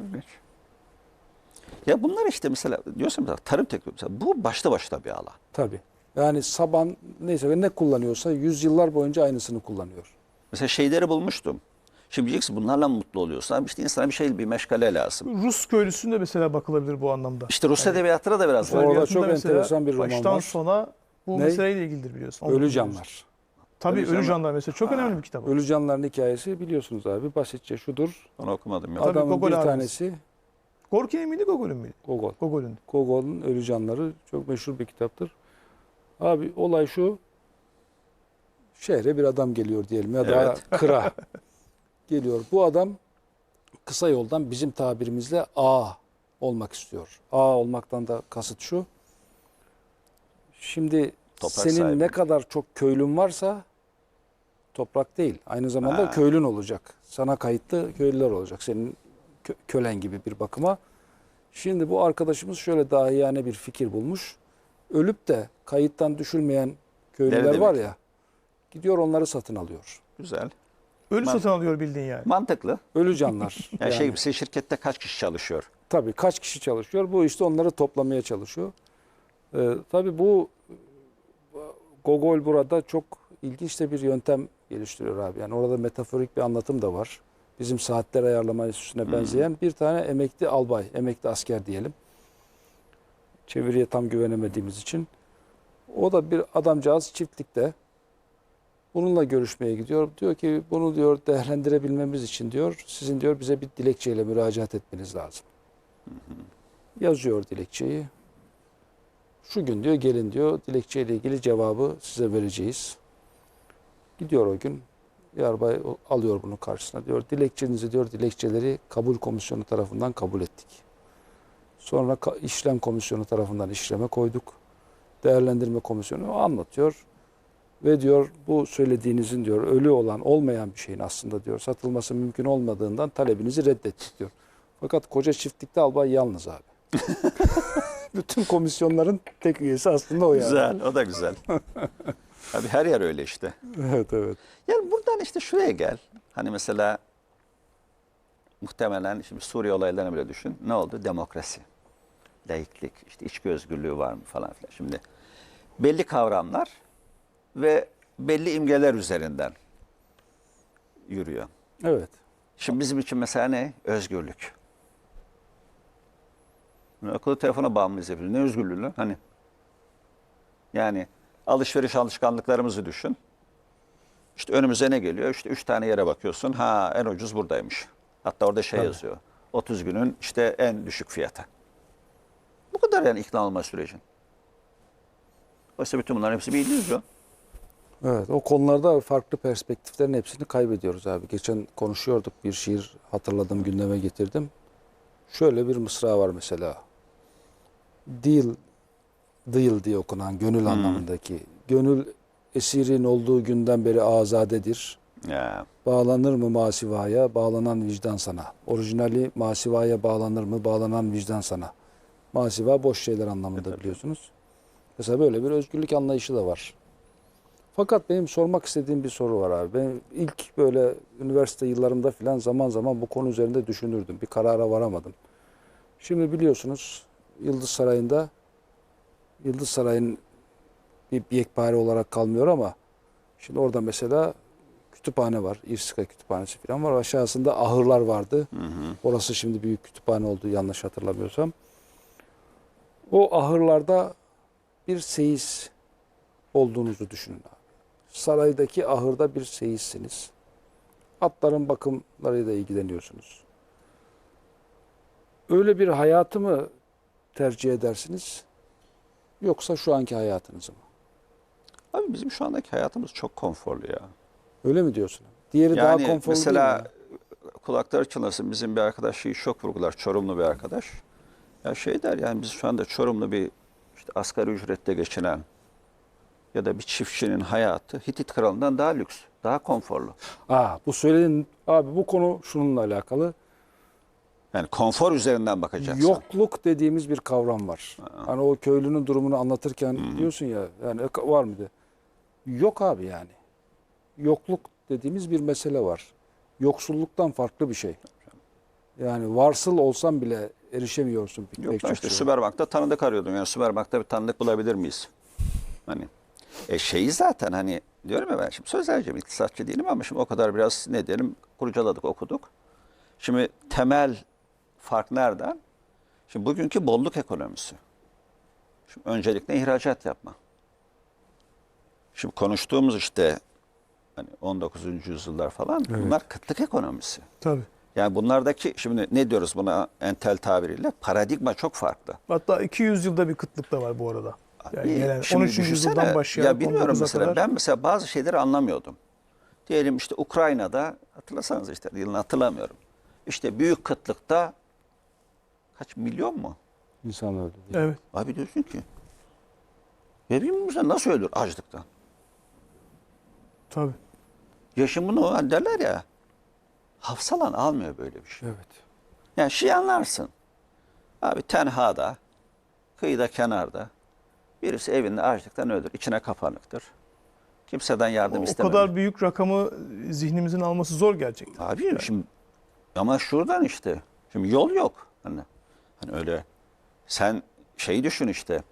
İlginç. Ya bunlar işte mesela diyorsun mesela tarım teknolojisi bu başta başta bir alan. Tabii. Yani saban neyse ne kullanıyorsa yüzyıllar boyunca aynısını kullanıyor. Mesela şeyleri bulmuştum. Şimdi diyeceksin bunlarla mı mutlu oluyorsun? Abi işte insana bir şey bir meşgale lazım. Rus köylüsünde mesela bakılabilir bu anlamda. İşte Rus edebiyatına da biraz Orada çok mesela enteresan bir roman Baştan var. sona bu Ne? meseleyle ilgilidir biliyorsun. Ölü. Canlar. Tabii Ölü Ölü Canlar. Mesela çok önemli bir kitap. Ölü Canlar'ın hikayesi biliyorsunuz abi. Basitçe şudur. Onu okumadım ya. Tabii Adamın Gogol bir abimiz. tanesi Gorki'nin miydi Gogol'ün müydü? Gogol. Gogol'ün. Gogol'un Ölü Canları çok meşhur bir kitaptır. Abi olay şu. Şehre bir adam geliyor diyelim ya da Evet. kıra geliyor. Bu adam kısa yoldan bizim tabirimizle A olmak istiyor. A olmaktan da kasıt şu. Şimdi Toprak senin sahibi. ne kadar çok köylün varsa toprak değil. Aynı zamanda Ha. köylün olacak. Sana kayıtlı köylüler olacak. Senin kö- kölen gibi bir bakıma. Şimdi bu arkadaşımız şöyle dahiyane bir fikir bulmuş. Ölüp de kayıttan düşülmeyen köylüler var ya. Gidiyor onları satın alıyor. Güzel. Ölü Man- satın alıyor bildiğin yani. Mantıklı. Ölü canlar. Yani, şey gibi sizin şirkette kaç kişi çalışıyor? Tabii kaç kişi çalışıyor? Bu işte onları toplamaya çalışıyor. Ee, tabii bu Gogol burada çok ilginç de bir yöntem geliştiriyor abi. Yani orada metaforik bir anlatım da var. Bizim saatler ayarlama üstüne benzeyen bir tane emekli albay, emekli asker diyelim. Çeviriye tam güvenemediğimiz için. O da bir adamcağız çiftlikte. Bununla görüşmeye gidiyor. Diyor ki bunu diyor değerlendirebilmemiz için diyor sizin diyor bize bir dilekçeyle müracaat etmeniz lazım. Yazıyor dilekçeyi. Şu gün diyor gelin diyor dilekçeyle ilgili cevabı size vereceğiz. Gidiyor o gün. Yarbay alıyor bunu karşısına diyor. Dilekçenizi diyor dilekçeleri kabul komisyonu tarafından kabul ettik. Sonra işlem komisyonu tarafından işleme koyduk. Değerlendirme komisyonu anlatıyor. Ve diyor bu söylediğinizin diyor ölü olan olmayan bir şeyin aslında diyor satılması mümkün olmadığından talebinizi reddettik diyor. Fakat koca çiftlikte albay yalnız abi. Bütün komisyonların tek üyesi aslında o yani. Güzel. O da güzel. Abi her yer öyle işte. Evet evet. Yani buradan işte şuraya gel. Hani mesela muhtemelen şimdi Suriye olaylarını bile düşün. Ne oldu? Demokrasi, laiklik, işte içki özgürlüğü var mı falan filan. Şimdi belli kavramlar ve belli imgeler üzerinden yürüyor. Evet. Şimdi bizim için mesela ne? Özgürlük. Akıllı telefona bağımlıyız hepimiz. Ne özgürlüğü lan? Hani yani alışveriş alışkanlıklarımızı düşün. İşte önümüze ne geliyor? İşte üç tane yere bakıyorsun. Ha en ucuz buradaymış. Hatta orada şey Tabii. yazıyor. 30 günün işte en düşük fiyatı. Bu kadar yani ikna olma sürecin. Oysa bütün bunların hepsi bir illüzyon. Evet o konularda farklı perspektiflerin hepsini kaybediyoruz abi. Geçen konuşuyorduk bir şiir hatırladım gündeme getirdim. Şöyle bir mısra var mesela. Dil, değil diye okunan gönül anlamındaki. Gönül esirin olduğu günden beri azadedir. Ya. Bağlanır mı masivaya, bağlanan vicdan sana. Orijinali masivaya bağlanır mı, bağlanan vicdan sana. Masiva boş şeyler anlamında biliyorsunuz. Mesela böyle bir özgürlük anlayışı da var. Fakat benim sormak istediğim bir soru var abi. Ben ilk böyle üniversite yıllarımda falan zaman zaman bu konu üzerinde düşünürdüm. Bir karara varamadım. Şimdi biliyorsunuz Yıldız Sarayı'nda Yıldız Sarayı'nın bir yekpare olarak kalmıyor ama şimdi orada mesela kütüphane var. İrsika kütüphanesi falan var. Aşağısında ahırlar vardı. Orası şimdi büyük kütüphane oldu yanlış hatırlamıyorsam. O ahırlarda bir seyis olduğunuzu düşünün abi. Saraydaki ahırda bir seyissiniz. Atların bakımlarıyla ilgileniyorsunuz. Öyle bir hayatı mı tercih edersiniz? Yoksa şu anki hayatınızı mı? Abi bizim şu andaki hayatımız çok konforlu ya. Öyle mi diyorsun? Diğeri daha Yani konforlu mesela kulakları çınlasın bizim bir arkadaş şeyi çok vurgular. Çorumlu bir arkadaş. Ya şey der yani biz şu anda Çorumlu bir işte asgari ücretle geçinen ya da bir çiftçinin hayatı Hitit kralından daha lüks, daha konforlu. Aa, bu söylediğin abi bu konu şununla alakalı. Yani konfor üzerinden bakacaksın. Yokluk dediğimiz bir kavram var. Hani o köylünün durumunu anlatırken diyorsun ya yani e, var mıydı? Yok abi yani. Yokluk dediğimiz bir mesele var. Yoksulluktan farklı bir şey. Yani varsıl olsan bile erişemiyorsun Yok işte şeye. Süperbank'ta tanıdık arıyordum. Yani Süperbank'ta bir tanıdık bulabilir miyiz? Hani e şeyi zaten hani diyorum ya ben şimdi sözelciyim, iktisatçı değilim ama şimdi o kadar biraz ne diyelim kurcaladık, okuduk. Şimdi temel fark nereden? Şimdi bugünkü bolluk ekonomisi. Şimdi öncelikle ihracat yapma. Şimdi konuştuğumuz işte hani 19. yüzyıllar falan bunlar kıtlık ekonomisi. Tabii. Yani bunlardaki şimdi ne diyoruz buna entel tabiriyle paradigma çok farklı. Hatta 200 yılda bir kıtlık da var bu arada. Yani gelen şimdi 13. düşünsene, yüzyıldan başlayarak Ya bilmiyorum 19'a mesela kadar. ben mesela bazı şeyleri anlamıyordum. Diyelim işte Ukrayna'da hatırlasanız işte yılını hatırlamıyorum. İşte büyük kıtlıkta kaç milyon mu? İnsan öldü. Evet. Abi diyorsun ki ya bilmiyorum nasıl ölür açlıktan? Tabii. Yaşım bunu hani derler ya hafsalan almıyor böyle bir şey. Evet. Yani şey anlarsın. Abi tenhada, kıyıda kenarda birisi evinde açlıktan ölür. içine kapanıktır. Kimseden yardım O istemez. kadar büyük rakamı zihnimizin alması zor gerçekten. Abi şimdi ama şuradan işte. Şimdi yol yok. Hani, hani öyle sen şeyi düşün işte.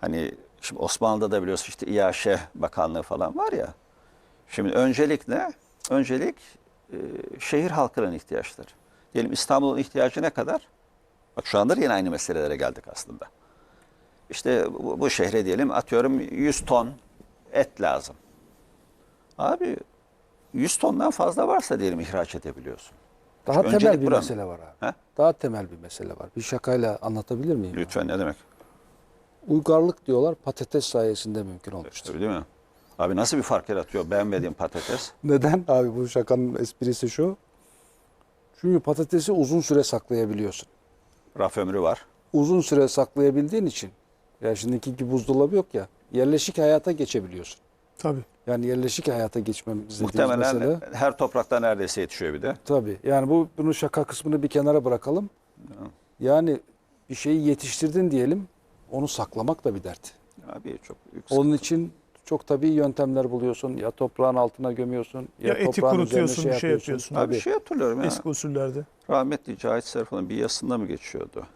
Hani şimdi Osmanlı'da da biliyorsun işte İAŞ Bakanlığı falan var ya. Şimdi öncelik ne? Öncelik e, şehir halkının ihtiyaçları. Diyelim İstanbul'un ihtiyacı ne kadar? Bak şu anda da yine aynı meselelere geldik aslında. İşte bu, bu şehre diyelim atıyorum 100 ton et lazım. Abi 100 tondan fazla varsa diyelim ihraç edebiliyorsun. Daha Çünkü temel bir buranın. mesele var abi. He? Daha temel bir mesele var. Bir şakayla anlatabilir miyim? Lütfen ne demek? Uygarlık diyorlar patates sayesinde mümkün olmuştur. Tabii değil mi? Abi nasıl bir fark yaratıyor beğenmediğim patates? Neden? Abi bu şakanın esprisi şu. Çünkü patatesi uzun süre saklayabiliyorsun. Raf ömrü var. Uzun süre saklayabildiğin için ya şimdiki gibi buzdolabı yok ya. Yerleşik hayata geçebiliyorsun. Tabii. Yani yerleşik hayata geçmemiz dediğimiz Muhtemelen mesele. her toprakta neredeyse yetişiyor bir de. Tabii. Yani bu bunun şaka kısmını bir kenara bırakalım. Yani bir şeyi yetiştirdin diyelim. Onu saklamak da bir dert. Abi çok büyük Onun için çok tabii yöntemler buluyorsun. Ya toprağın altına gömüyorsun. Ya, Ya eti toprağın kurutuyorsun, üzerine bir şey yapıyorsun. Abi bir şey hatırlıyorum ya. Eski usullerde. Rahmetli Cahit Serfan'ın bir yazısında mı geçiyordu?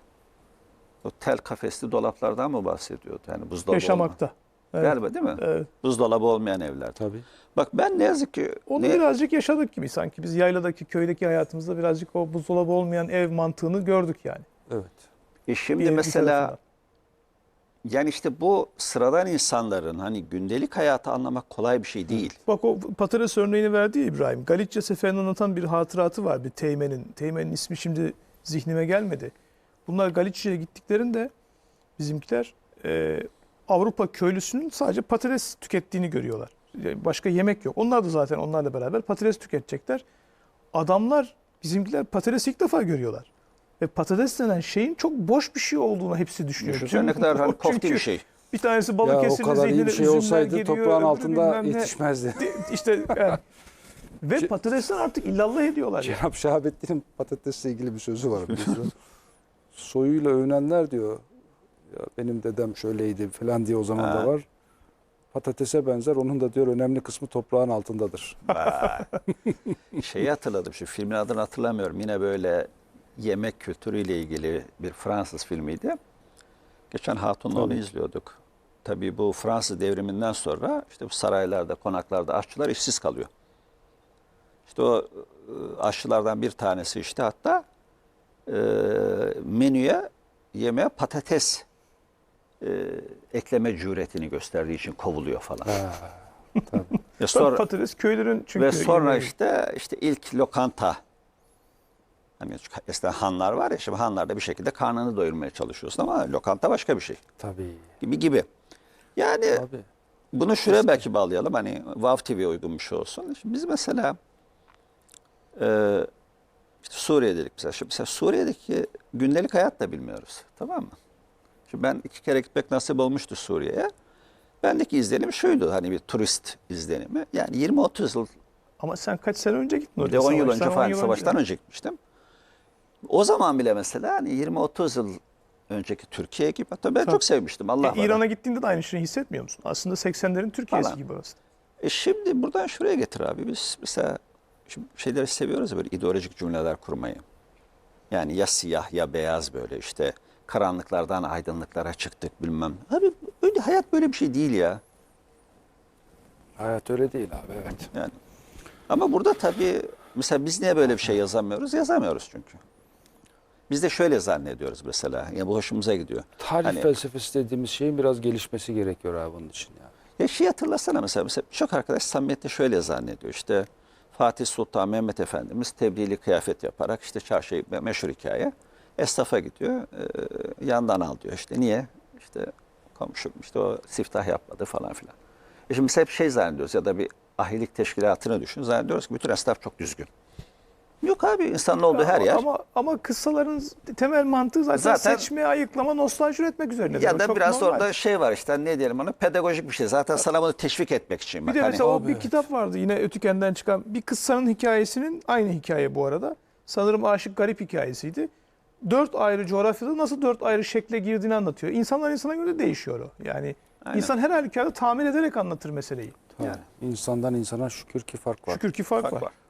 O tel kafesli dolaplardan mı bahsediyordu? Yani buzdolabı Yaşamakta. olmayan. Evet. Galiba değil mi? Evet. Buzdolabı olmayan evler. Tabii. Bak ben ne yazık ki Onu ne- birazcık yaşadık gibi sanki. Biz yayladaki, köydeki hayatımızda birazcık o buzdolabı olmayan ev mantığını gördük yani. Evet. E şimdi Bir- bir mesela tarafından. yani işte bu sıradan insanların hani gündelik hayatı anlamak kolay bir şey değil. Bak o patates örneğini verdi ya İbrahim. Galicia seferini anlatan bir hatıratı var bir teğmenin. Teğmenin ismi şimdi zihnime gelmedi. Bunlar Galicia'ya gittiklerinde bizimkiler e, Avrupa köylüsünün sadece patates tükettiğini görüyorlar. Yani Başka yemek yok. Onlar da zaten onlarla beraber patates tüketecekler. Adamlar bizimkiler patates ilk defa görüyorlar. Ve patates denen şeyin çok boş bir şey olduğunu hepsi düşünüyor. Düşünsene ne kadar hani kofti Çünkü bir şey. Bir tanesi Balıkesir'in kadar iyi zihnine bir şey olsaydı geliyor, toprağın altında yetişmezdi. İşte yani. Ve Ce- patatesten artık illallah ediyorlar. yani. Cenab Şahabettin'in patatesle ilgili bir sözü var. Soyuyla övünenler diyor. Ya benim dedem şöyleydi falan diye o zaman Ha. da var. Patatese benzer. Onun da diyor önemli kısmı toprağın altındadır. Vay. Şeyi hatırladım şu filmin adını hatırlamıyorum. Yine böyle yemek kültürüyle ilgili bir Fransız filmiydi. Geçen Hatun'la onu izliyorduk. Tabii bu Fransız devriminden sonra işte bu saraylarda, konaklarda aşçılar işsiz kalıyor. İşte o e, aşçılardan bir tanesi işte hatta e, menüye yemeğe patates e, ekleme cüretini gösterdiği için kovuluyor falan. Ha, tabii. Ve sonra patates köylerin çünkü ve sonra işte işte ilk lokanta hani eskiden hanlar var ya şimdi hanlarda bir şekilde karnını doyurmaya çalışıyorsun ama lokanta başka bir şey Tabii. gibi gibi. Yani Tabii. bunu şuraya belki bağlayalım hani Vav TV'ye uygun bir şey olsun. Şimdi biz mesela e, işte Suriye dedik mesela. Şimdi mesela Suriye'deki gündelik hayat da bilmiyoruz. Tamam mı? Şimdi ben iki kere gitmek nasip olmuştu Suriye'ye. Bendeki izlenim şuydu hani bir turist izlenimi. Yani 20-30 yıl Ama sen kaç sene önce gittin oraya? 10 yıl önce 10 falan savaştan önce gitmiştim. O zaman bile mesela hani 20-30 yıl önceki Türkiye gibi hatta ben Tabii. çok sevmiştim Allah E. İran'a gittiğinde de aynı şeyi hissetmiyor musun? Aslında 80'lerin Türkiye'si Falan. gibi aslında. E şimdi buradan şuraya getir abi. Biz mesela şimdi şeyleri seviyoruz ya böyle ideolojik cümleler kurmayı. Yani ya siyah ya beyaz böyle işte karanlıklardan aydınlıklara çıktık bilmem. Abi öyle hayat böyle bir şey değil ya. Hayat öyle değil abi evet. Yani. Ama burada tabii mesela biz niye böyle bir şey yazamıyoruz? Yazamıyoruz çünkü. Biz de şöyle zannediyoruz mesela. Ya bu hoşumuza gidiyor. Tarih Hani- felsefesi dediğimiz şeyin biraz gelişmesi gerekiyor abi bunun için ya. Ya şey hatırlasana mesela, mesela çok arkadaş samimiyette şöyle zannediyor. İşte Fatih Sultan Mehmet Efendimiz tebliğli kıyafet yaparak işte çarşı meşhur hikaye. Esnafa gidiyor. e, yandan al diyor işte. Niye? İşte komşum işte o siftah yapmadı falan filan. E şimdi biz hep şey zannediyoruz ya da bir ahilik teşkilatını düşün. Zannediyoruz ki bütün esnaf çok düzgün. Yok abi insanın olduğu her ama, yer. Ama, ama kıssaların temel mantığı zaten, Zaten- seçme, ayıklama, nostalji üretmek üzerine. ya da biraz orada şey var işte ne diyelim ona pedagojik bir şey. Zaten sana bunu teşvik etmek için. Bir bak. de Hani- mesela o Abi bir evet. kitap vardı yine Ötüken'den çıkan bir kıssanın hikayesinin aynı hikaye bu arada. Sanırım Aşık Garip hikayesiydi. Dört ayrı coğrafyada nasıl dört ayrı şekle girdiğini anlatıyor. İnsanlar insana göre değişiyor o. Yani Aynen. insan her halükarda tahmin ederek anlatır meseleyi. Yani. İnsandan insana şükür ki fark var. Şükür ki fark, Fark var. var.